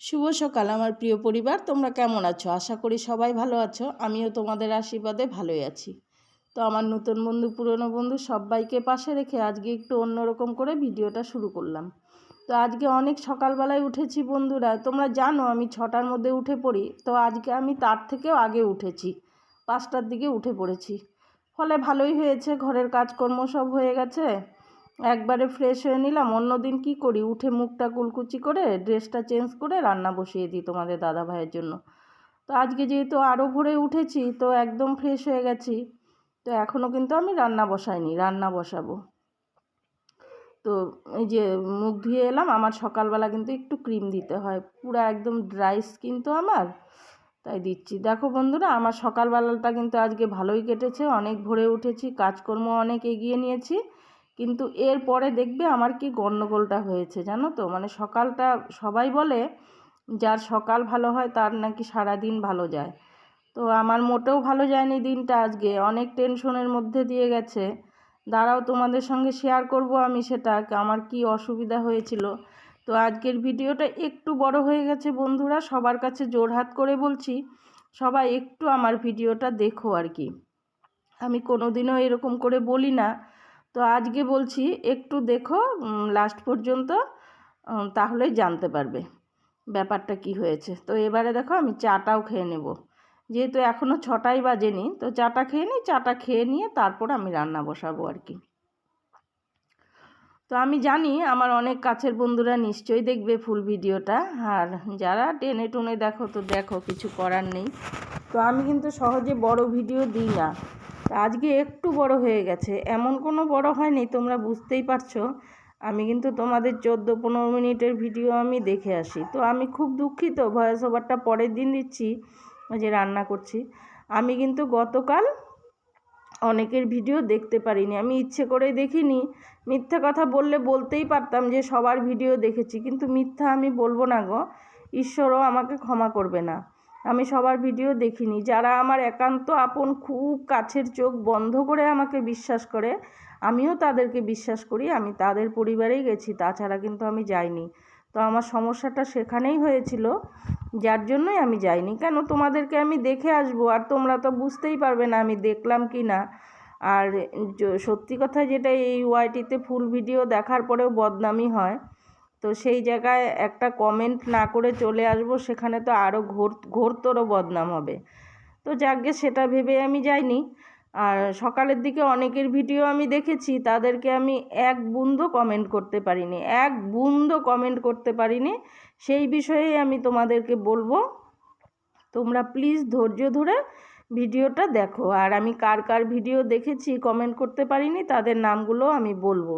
শুভ সকাল, আমার প্রিয় পরিবার। তোমরা কেমন আছো? আশা করি সবাই ভালো আছো। আমিও তোমাদের আশীর্বাদে ভালোই আছি। তো আমার নতুন বন্ধু, পুরনো বন্ধু সবাইকে পাশে রেখে আজকে একটু অন্যরকম করে ভিডিওটা শুরু করলাম। তো আজকে অনেক সকালবেলায় উঠেছি বন্ধুরা। তোমরা জানো আমি ছটার মধ্যে উঠে পড়ি। তো আজকে আমি তার থেকেও আগে উঠেছি। পাঁচটার দিকে উঠে পড়েছি। ফলে ভালোই হয়েছে। ঘরের কাজকর্ম সব হয়ে গেছে। একবারে ফ্রেশ হয়ে নিলাম অন্য দিন কী করি? উঠে মুখটা কুলকুচি করে ড্রেসটা চেঞ্জ করে রান্না বসিয়ে দিই তোমাদের দাদা ভাইয়ের জন্য। তো আজকে যেহেতু আরও ভোরে উঠেছি, তো একদম ফ্রেশ হয়ে গেছি। তো এখনও কিন্তু আমি রান্না বসাইনি, রান্না বসাবো। তো এই যে মুখ ধুয়ে এলাম, আমার সকালবেলা কিন্তু একটু ক্রিম দিতে হয়। পুরো একদম ড্রাই স্কিন তো আমার, তাই দিচ্ছি। দেখো বন্ধুরা, আমার সকালবেলাটা কিন্তু আজকে ভালোই কেটেছে, অনেক ভোরে উঠেছি, কাজকর্ম অনেক এগিয়ে নিয়েছি। কিন্তু এর পরে দেখবে আমার কি গণ্ডগোলটা হয়েছে, জানো তো? মানে সকালটা সবাই বলে যার সকাল ভালো হয় তার নাকি সারা দিন ভালো যায়। তো আমার মোটেও ভালো যায়নি দিনটা আজকে, অনেক টেনশনের মধ্যে দিয়ে গেছে। দাঁড়াও, তোমাদের সঙ্গে শেয়ার করব আমি সেটা আমার কি অসুবিধা হয়েছিল। তো আজকের ভিডিওটা একটু বড় হয়ে গেছে বন্ধুরা, সবার কাছে জোরহাত করে বলছি, সবাই একটু আমার ভিডিওটা দেখো আর কি। আমি কোনো দিনও এরকম করে বলি না। তো আজকে বলছি একটু দেখো লাস্ট পর্যন্ত তাহলেই জানতে পারবে ব্যাপারটা কি হয়েছে। তো এবারে দেখো আমি চাটাও খেয়ে নেব। যেহেতু এখনও ছটাই বাজেনি, তো চাটা খেয়ে নিই, চাটা খেয়ে নিয়ে তারপর আমি রান্না বসাবো আর কি। তো আমি জানি আমার অনেক কাছের বন্ধুরা নিশ্চয়ই দেখবে ফুল ভিডিওটা, আর যারা টেনে টুনে দেখো তো দেখো, কিছু করার নেই। তো আমি কিন্তু সহজে বড় ভিডিও দিই না। আজকে একটু বড় হয়ে গেছে। এমন কোনো বড় হয়নি, তোমরা বুঝতেই পারছ। আমি কিন্তু তোমাদের চোদ্দ পনেরো মিনিটের ভিডিও আমি দেখে আসি। তো আমি খুব দুঃখিত, ভয়েস ওভারটা পরের দিন দিচ্ছি যে রান্না করছি। আমি কিন্তু গতকাল অনেকের ভিডিও দেখতে পারিনি। আমি ইচ্ছে করেই দেখিনি। মিথ্যা কথা বললে বলতেই পারতাম যে সবার ভিডিও দেখেছি, কিন্তু মিথ্যা আমি বলব না গো। ঈশ্বরও আমাকে ক্ষমা করবে না। আমি সবার ভিডিও দেখিনি। যারা আমার একান্ত আপন, খুব কাছের চোখ বন্ধ করে আমাকে বিশ্বাস করে, আমিও তাদেরকে বিশ্বাস করি, আমি তাদের পরিবারেই গেছি, তাছাড়া কিন্তু আমি যাইনি। তো আমার সমস্যাটা সেখানেই হয়েছিল, যার জন্যই আমি যাইনি। কেন? তোমাদেরকে আমি দেখে আসব, আর তোমরা তো বুঝতেই পারবে না আমি দেখলাম কি না। আর সত্যি কথা যেটা এই ওয়াইটিতে ফুল ভিডিও দেখার পরেও বদনামি হয়। তো সেই জায়গায় একটা কমেন্ট না করে চলে আসব, সেখানে তো আরও ঘোর ঘোরতরও বদনাম হবে। তো যাকে সেটা ভেবে আমি যাইনি। আর সকালের দিকে অনেকের ভিডিও আমি দেখেছি, তাদেরকে আমি এক বুন্দো কমেন্ট করতে পারিনি, এক বুন্দো কমেন্ট করতে পারিনি। সেই বিষয়েই আমি তোমাদেরকে বলব, তোমরা প্লিজ ধৈর্য ধরে ভিডিওটা দেখো। আর আমি কার কার ভিডিও দেখেছি কমেন্ট করতে পারিনি, তাদের নামগুলো আমি বলব।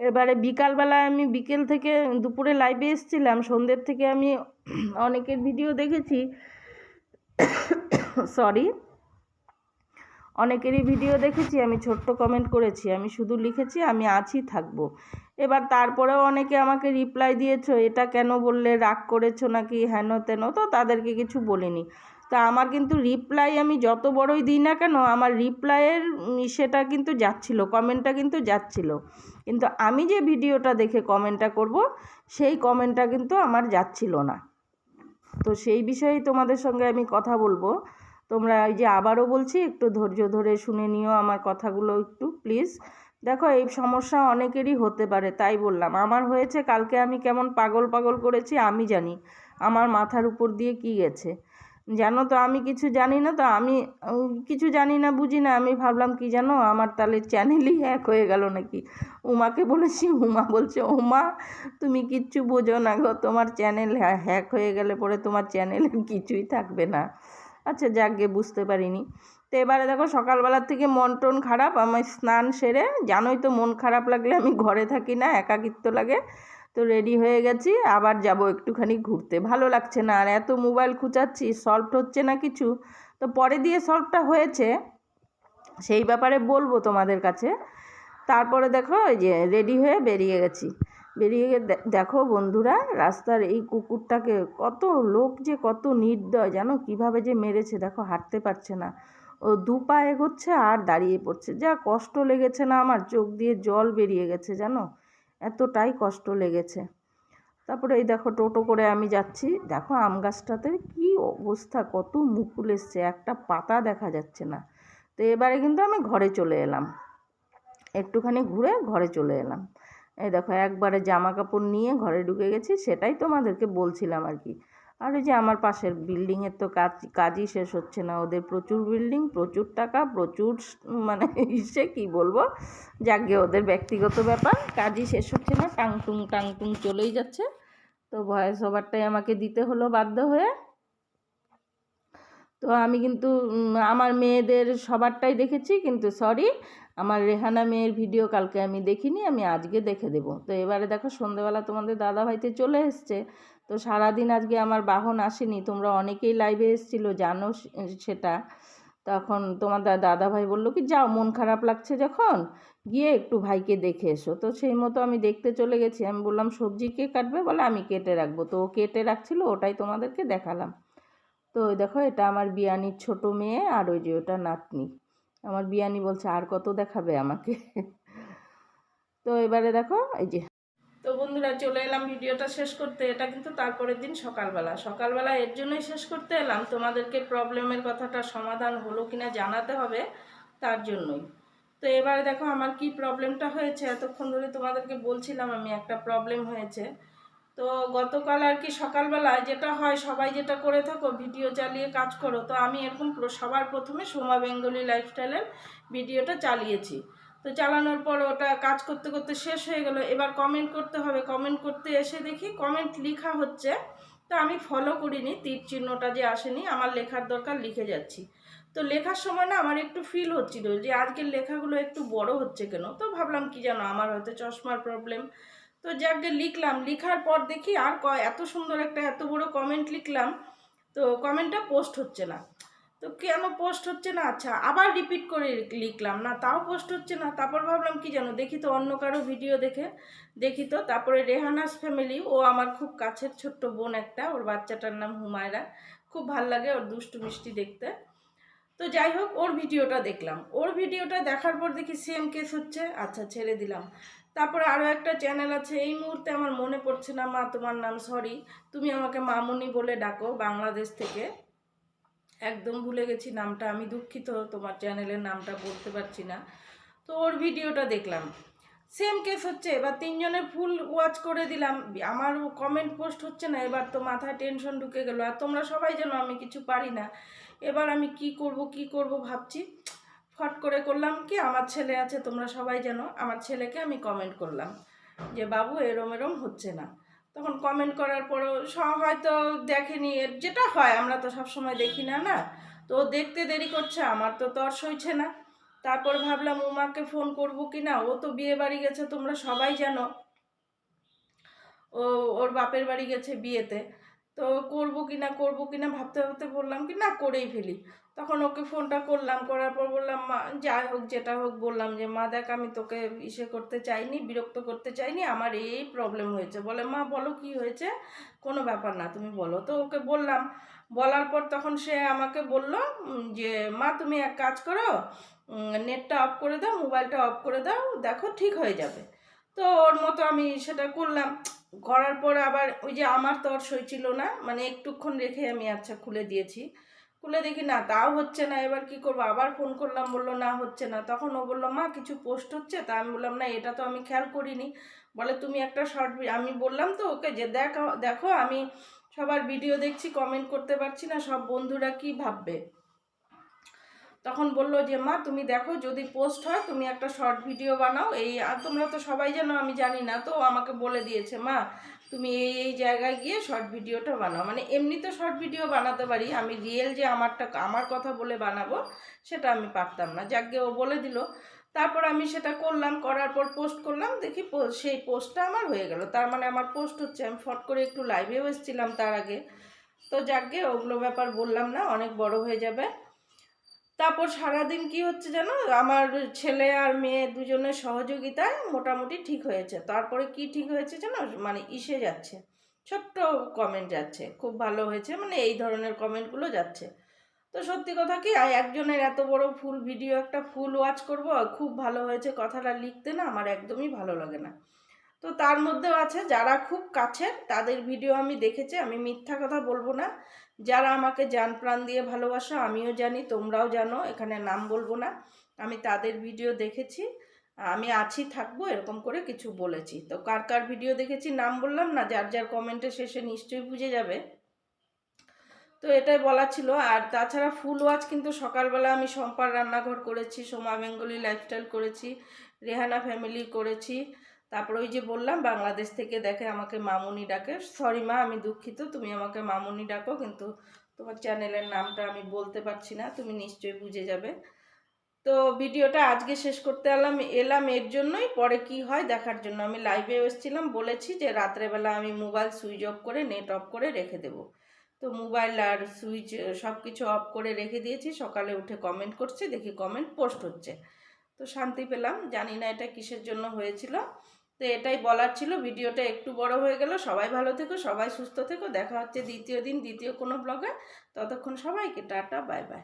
এবারে বিকালবেলায় আমি বিকেল থেকে দুপুরে লাইভে এসেছিলাম। সন্ধ্যের থেকে আমি অনেকের ভিডিও দেখেছি। সরি অনেকেরই ভিডিও দেখেছি, আমি ছোট্ট কমেন্ট করেছি, আমি শুধু লিখেছি, আমি আছি, থাকব। এবার তারপরেও অনেকে আমাকে রিপ্লাই দিয়েছ, এটা কেন বললে, রাগ করেছ নাকি, হেন তেন, তো তাদেরকে কিছু বলিনি। তা আমার কিন্তু রিপ্লাই আমি যত বড়ই দিই না কেন, আমার রিপ্লাইয়ের সেটা কিন্তু যাচ্ছিল কমেন্টটা কিন্তু যাচ্ছিল। কিন্তু আমি যে ভিডিওটা দেখে কমেন্টটা করব, সেই কমেন্টটা কিন্তু আমার যাচ্ছিল না। তো সেই বিষয়েই তোমাদের সঙ্গে আমি কথা বলব। তোমরা এই যে আবারও বলছি, একটু ধৈর্য ধরে শুনে নিও আমার কথাগুলো একটু, প্লিজ। দেখো, এই সমস্যা অনেকেরই হতে পারে, তাই বললাম। আমার হয়েছে, কালকে আমি কেমন পাগল পাগল করেছি, আমি জানি। আমার মাথার উপর দিয়ে কি গেছে? জানো তো আমি কিছু জানি না তো আমি কিছু জানি না, বুঝি না, আমি ভাবলাম কি জানো, আমার তাহলে চ্যানেলই হ্যাক হয়ে গেল নাকি? উমাকে বলেছি, উমা বলছে ওমা তুমি কিচ্ছু বোঝো না গো, তোমার চ্যানেল হ্যাক হয়ে গেলে পরে তোমার চ্যানেলে কিছুই থাকবে না। আচ্ছা যাক গিয়ে বুঝতে পারিনি। তো এবারে দেখো, সকালবেলার থেকে মন টন খারাপ আমার স্নান সেরে, জানোই তো মন খারাপ লাগলে আমি ঘরে থাকি না, একাকিত্ব লাগে। তো রেডি হয়ে গেছি, আবার যাব একটুখানি ঘুরতে। ভালো লাগছে না, আর এত মোবাইল খুঁচাচ্ছি সলভ হচ্ছে না কিছু। তো পরে দিয়ে সলভটা হয়েছে, সেই ব্যাপারে বলব তোমাদের কাছে। তারপরে দেখো ওই যে রেডি হয়ে বেরিয়ে গেছি। বেরিয়ে গিয়ে দেখো বন্ধুরা, রাস্তার এই কুকুরটাকে কত লোক যে কত নির্দয়, জানো? কীভাবে যে মেরেছে, দেখো হাঁটতে পারছে না। ও দু পা এগোচ্ছে আর দাঁড়িয়ে পড়ছে। যা কষ্ট লেগেছে না আমার, চোখ দিয়ে জল বেরিয়ে গেছে, জানো? এতটাই কষ্ট লেগেছে। তারপরে এই দেখো টোটো করে আমি যাচ্ছি। দেখো আম গাছটাতে কী অবস্থা, কত মুকুল এসছে, একটা পাতা দেখা যাচ্ছে না। তো এবারে কিন্তু আমি ঘরে চলে এলাম। একটুখানি ঘুরে ঘরে চলে এলাম। এই দেখো একবারে জামা কাপড় নিয়ে ঘরে ঢুকে গেছি, সেটাই তোমাদেরকে বলছিলাম আর কি। আর ওই যে আমার পাশের বিল্ডিংয়ের তো কাজ, কাজই শেষ হচ্ছে না। ওদের প্রচুর বিল্ডিং প্রচুর টাকা, প্রচুর মানে ইসে, কি বলব? যাকে ওদের ব্যক্তিগত ব্যাপার, কাজই শেষ হচ্ছে না, টাংটুং টাংটুং চলেই যাচ্ছে। তো ভয়েস ওভারটাই আমাকে দিতে হলো বাধ্য হয়ে। তো আমি কিন্তু আমার মেয়েদের সবারটাই দেখেছি, কিন্তু সরি আমার রেহানা মেয়ের ভিডিও কালকে আমি দেখিনি, আমি আজকে দেখে দেব। তো এবারে দেখো সন্ধেবেলা তোমাদের দাদা ভাইতে চলে এসছে। তো সারাদিন আজকে আমার বাহন আসেনি, তোমরা অনেকেই লাইভে এসেছিল, জানো সেটা। তখন তোমার দাদা ভাই বলল কি, যাও, মন খারাপ লাগছে যখন? গিয়ে একটু ভাইকে দেখে এসো। তো সেই মতো আমি দেখতে চলে গেছি। আমি বললাম, সবজি কে কাটবে? বলে, আমি কেটে রাখব। তো ও কেটে রাখছিল, ওটাই তোমাদেরকে দেখালাম। তো ওই দেখো, এটা আমার বিয়ানির ছোট মেয়ে আর ওই যে ওটা নাতনি। আমার বিয়ানি বলছে, আর কত দেখাবে আমাকে? তো এবারে দেখো, এই যে তো বন্ধুরা চলে এলাম ভিডিওটা শেষ করতে। এটা কিন্তু তারপরের দিন সকালবেলা। সকালবেলা এর জন্যই শেষ করতে এলাম। তোমাদেরকে প্রবলেমের কথাটা সমাধান হলো কিনা জানাতে হবে তার জন্যই। তো এবারে দেখো আমার কি প্রবলেমটা হয়েছে। এতক্ষণ ধরে তোমাদেরকে বলছিলাম আমি একটা প্রবলেম হয়েছে। তো গতকাল আর কি সকালবেলায় যেটা হয়, সবাই যেটা করে থাকো, ভিডিও চালিয়ে কাজ করো। তো আমি এরকম সবার প্রথমে সোমা বেঙ্গলি লাইফস্টাইলের ভিডিওটা চালিয়েছি। তো চালানোর পর ওটা কাজ করতে করতে শেষ হয়ে গেল। এবার কমেন্ট করতে হবে। কমেন্ট করতে এসে দেখি কমেন্ট লেখা হচ্ছে। তো আমি ফলো করিনি, তীর চিহ্নটা যে আসেনি, আমার লেখার দরকার লিখে যাচ্ছি। তো লেখার সময় না আমার একটু ফিল হচ্ছিল যে আজকের লেখাগুলো একটু বড় হচ্ছে কেন? তো ভাবলাম কি জানো, আমার হয়তো চশমার প্রবলেম তো যাকে লিখলাম। লিখার পর দেখি আর এত সুন্দর একটা এত বড় কমেন্ট লিখলাম। তো কমেন্টটা পোস্ট হচ্ছে না। তো কেন পোস্ট হচ্ছে না? আচ্ছা আবার রিপিট করে লিখলাম। না, তাও পোস্ট হচ্ছে না। তারপর ভাবলাম কি জানো? দেখি তো অন্য কারও ভিডিও দেখে। দেখি তো, তারপরে রেহানাস ফ্যামিলি ও আমার খুব কাছের ছোট্ট বোন একটা, ওর বাচ্চাটার নাম হুমায়রা। খুব ভালো লাগে ওর দুষ্টু মিষ্টি দেখতে। তো যাই হোক, ওর ভিডিওটা দেখলাম। ওর ভিডিওটা দেখার পর দেখি সেম কেস হচ্ছে। আচ্ছা ছেড়ে দিলাম। তারপরে আরও একটা চ্যানেল আছে। এই মুহূর্তে আমার মনে পড়ছে না, মা, তোমার নাম সরি তুমি আমাকে মামুনি বলে ডাকো বাংলাদেশ থেকে। একদম ভুলে গেছি নামটা। আমি দুঃখিত, তোমার চ্যানেলের নামটা বলতে পারছি না। তো ওর ভিডিওটা দেখলাম। সেম কেস হচ্ছে, এবার তিনজনের ফুল ওয়াচ করে দিলাম। আমার কমেন্ট পোস্ট হচ্ছে না, এবার তো মাথায় টেনশন ঢুকে গেল। আর তোমরা সবাই জানো, আমি কিছু পারি না। এবার আমি কি করব কি করব ভাবছি। ফট করে করলাম কি, আমার ছেলে আছে, তোমরা সবাই জানো, আমার ছেলেকে আমি কমেন্ট করলাম। যে, বাবু, এরম এরম হচ্ছে না। তখন কমেন্ট করার পরও হয়তো দেখেনি। এর যেটা হয়, আমরা তো সব সময় দেখি না না? তো দেখতে দেরি করছে, আমার তো তর সইছে না। তারপর ভাবলাম, উমাকে ফোন করব কি না? ও তো বিয়ে বাড়ি গেছে, তোমরা সবাই জানো। ও, ওর বাপের বাড়ি গেছে বিয়েতে। তো করব কি না, করব কি না ভাবতে ভাবতে বললাম কি, না করেই ফেলি। তখন ওকে ফোনটা করলাম, করার পর বললাম, মা, যাই হোক, যেটা হোক বললাম যে, মা, দেখ, আমি তোকে ইসে করতে চাইনি, বিরক্ত করতে চাইনি, আমার এই প্রবলেম হয়েছে। বলে, মা, বলো কি হয়েছে? কোনো ব্যাপার না, তুমি বলো। তো ওকে বললাম, বলার পর তখন সে আমাকে বলল যে, মা, তুমি এক কাজ করো নেটটা অফ করে দাও মোবাইলটা অফ করে দাও, দেখো ঠিক হয়ে যাবে। তো ওর মতো আমি সেটা করলাম। করার পর আবার ওই যে, আমার তো আর সই ছিল না মানে একটুক্ষণ রেখে আমি আচ্ছা খুলে দিয়েছি। খুলে দেখি, না, তাও হচ্ছে না। এবার কি করব? আবার ফোন করলাম, বলল, না, হচ্ছে না। তখন ও বলল, মা, কিছু পোস্ট হচ্ছে? তা আমি বললাম, না, এটা তো আমি খেয়াল করিনি। বলে, তুমি একটা শর্ট আমি বললাম তো ওকে যে, দেখো দেখো, আমি সবার ভিডিও দেখছি কমেন্ট করতে পারছি না, সব বন্ধুরা কি ভাববে? তখন বলল যে, মা, তুমি দেখো, যদি পোস্ট হয়, তুমি একটা শর্ট ভিডিও বানাও। এই তোমরা তো সবাই জানো, আমি জানি না, তো আমাকে বলে দিয়েছে, মা তুমি এই এই জায়গায় গিয়ে শর্ট ভিডিওটা বানাও। মানে এমনি তো শর্ট ভিডিও বানাতে পারি, আমি রিয়েল যে আমারটা, আমার কথা বলে বানাবো, সেটা আমি পারতাম না। যাকে ও বলে দিল, তারপর আমি সেটা করলাম, করার পর পোস্ট করলাম, দেখি সেই পোস্টটা আমার হয়ে গেল। তার মানে আমার পোস্ট হচ্ছে, আমি ফট করে একটু লাইভেও এসেছিলাম তার আগে। তো যাকে ওগুলো ব্যাপার বললাম না, অনেক বড় হয়ে যাবে। তারপর সারাদিন কি হচ্ছে জানো? আমার ছেলে আর মেয়ে দুজনের সহযোগিতায় মোটামুটি ঠিক হয়েছে। তারপরে কি ঠিক হয়েছে জানো? মানে ইসে যাচ্ছে। ছোট্ট কমেন্ট যাচ্ছে। খুব ভালো হয়েছে। মানে এই ধরনের কমেন্টগুলো যাচ্ছে। তো সত্যি কথা কি একজনের এত বড় ফুল ভিডিও একটা ফুল ওয়াচ করব খুব ভালো হয়েছে কথাটা লিখতে না, আমার একদমই ভালো লাগে না। তো তার মধ্যেও আছে, যারা খুব কাছের, তাদের ভিডিও আমি দেখেছি। আমি মিথ্যা কথা বলব না। যারা আমাকে জান প্রাণ দিয়ে ভালোবাসো, আমিও জানি, তোমরাও জানো, এখানে নাম বলব না। আমি তাদের ভিডিও দেখেছি, আমি আছি, থাকব, এরকম করে কিছু বলেছি। তো কার কার ভিডিও দেখেছি নাম বললাম না, যার যার কমেন্টের শেষে নিশ্চয়ই বুঝে যাবে। তো এটাই বলা ছিল। আর তাছাড়া ফুল ওয়াচ কিন্তু সকালবেলা আমি সম্পার রান্নাঘর করেছি, সোমা বেঙ্গলি লাইফস্টাইল করেছি, রেহানা ফ্যামিলি করেছি তারপর ওই যে বললাম, বাংলাদেশ থেকে দেখে আমাকে মামুনি ডাকে। সরি মা, আমি দুঃখিত, তুমি আমাকে মামুনি ডাকো, কিন্তু তোমার চ্যানেলের নামটা আমি বলতে পারছি না, তুমি নিশ্চয়ই বুঝে যাবে। তো ভিডিওটা আজকে শেষ করতে এলাম এলাম এর জন্যই, পরে কি হয় দেখার জন্য। আমি লাইভে এসেছিলাম, বলেছি যে রাত্রেবেলা আমি মোবাইল সুইচ অফ করে নেট অফ করে রেখে দেবো। তো মোবাইল আর সুইচ সব কিছু অফ করে রেখে দিয়েছি, সকালে উঠে কমেন্ট করছে, দেখি কমেন্ট পোস্ট হচ্ছে। তো শান্তি পেলাম, জানি না এটা কিসের জন্য হয়েছিল। তো এটাই বলার ছিল। ভিডিওটা একটু বড় হয়ে গেল। সবাই ভালো থেকো, সবাই সুস্থ থেকো। দেখা হচ্ছে দ্বিতীয় দিন, দ্বিতীয় কোনো ব্লগে ততক্ষণ সবাইকে টাটা, বাই বাই।